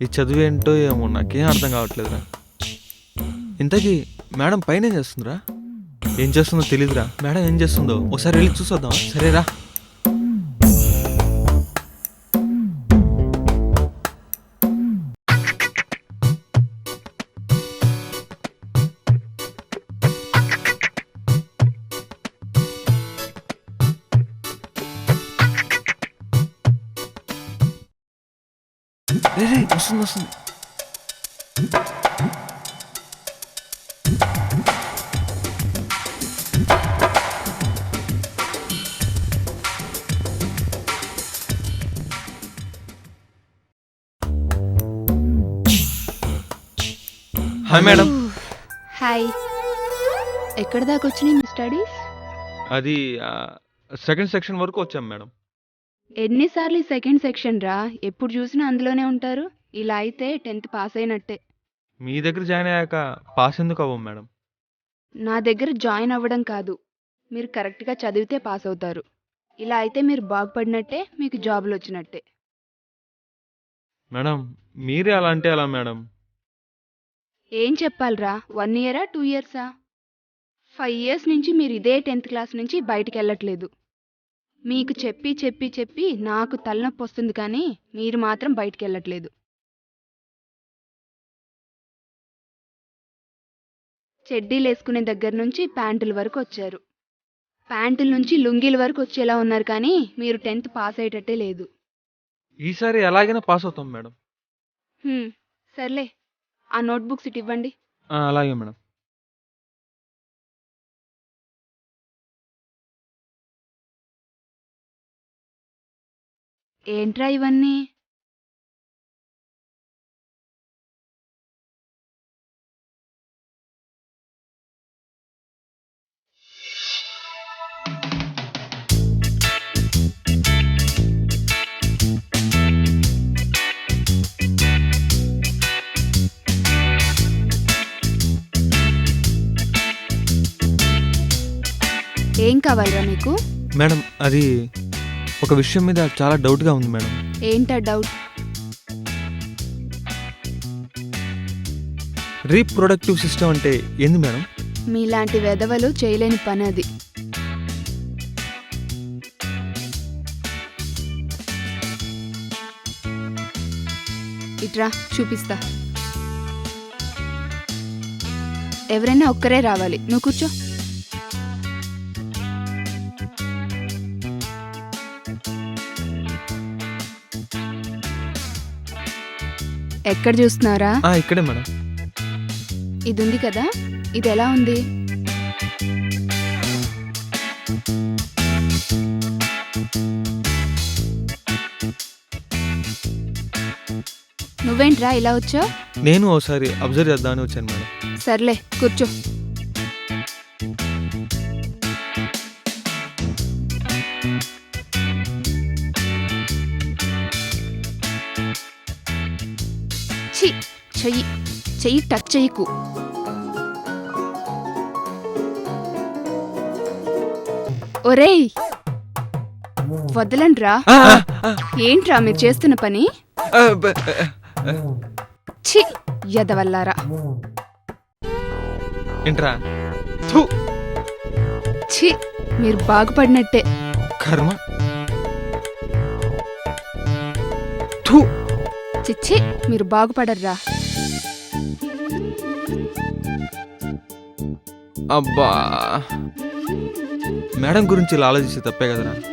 ఈ చదువు ఏంటో ఏమో నాకేం అర్థం కావట్లేదురా. ఇంతకీ మేడం పైన ఏం చేస్తుందిరా? ఏం చేస్తుందో తెలియదురా మేడం ఏం చేస్తుందో? ఒకసారి వెళ్ళి చూసొద్దాం సరేరా. రే రే వస్తుంది వస్తుంది హాయ్ మేడం హాయ్ ఎక్కడ దాకా వచ్చినాయి మీ స్టడీస్ అది సెకండ్ సెక్షన్ వరకు వచ్చాం మేడం ఎన్నిసార్లు సెకండ్ సెక్షన్ రా? ఎప్పుడు చూసినా అందులోనే ఉంటారు. ఇలా అయితే టెన్త్ పాస్ అయినట్టే. మీ దగ్గర జాయిన్ అయ్యాక పాస్ ఎందుకు అవ్వం మేడం? నా దగ్గర జాయిన్ అవ్వడం కాదు. మీరు కరెక్ట్గా చదివితే పాస్ అవుతారు. ఇలా అయితే మీరు బాగుపడినట్టే మీకు జాబులు వచ్చినట్టే. మేడం మీరే అలా అంటే అలా మేడం? ఏం చెప్పాలిరా? వన్ ఇయరా టూ ఇయర్సా ఫైవ్ ఇయర్స్ నుంచి మీరు ఇదే టెన్త్ క్లాస్ నుంచి బయటికి వెళ్ళట్లేదు. మీకు చెప్పి చెప్పి చెప్పి నాకు తలనొప్పి వస్తుంది కానీ మీరు మాత్రం బయటికి వెళ్ళట్లేదు. చెడ్డీలు వేసుకునే దగ్గర నుంచి ప్యాంటుల వరకు వచ్చారు. ప్యాంటుల నుంచి లుంగీల వరకు వచ్చేలా ఉన్నారు కానీ మీరు టెన్త్ పాస్ అయ్యేటట్టే లేదు. ఈసారి ఎలాగైనా పాస్ అవుతాం మేడం. సర్లే. ఆ నోట్బుక్స్ ఇటు ఇవ్వండి. అలాగే మేడం. ఏంట్రా ఇవన్నీ? ఏం కావాలిరా మీకు? మేడం అది ఒక విషయం మీద చాలా డౌట్గా ఉంది మేడం. ఏంటా డౌట్? రీప్రొడక్టివ్ సిస్టమ్ అంటే ఏంది మేడం? మీలాంటి వెధవలు చేయలేని పని అది. ఇట్రా చూపిస్తా. ఎవరైనా ఒక్కరే రావాలి. నువ్వు కూర్చో. ఎక్కడ చూస్తున్నారా? ఆ, ఇక్కడే మేడం. ఇది ఉంది కదా? ఇది ఎలా ఉంది? నువ్వేంట్రా ఇలా వచ్చావు? నేను ఒకసారి అబ్జర్వ్ చేద్దామని వచ్చాను మేడం. సర్లే కూర్చో. ఛీ చెయ్యి చెయ్యి టచ్ చెయ్యకు. ఒరేయ్ వదలండ్రా. ఏంట్రా మీరు చేస్తున్న పని? ఛీ ఎదవల్లారా ఏంట్రా? ఛీ మీరు బాగుపడినట్టే. కర్మ. చిచ్చి మీరు బాగుపడర్రా. అబ్బా. మేడం గురించి ఇలా ఆలోచిస్తే తప్పే కదరా.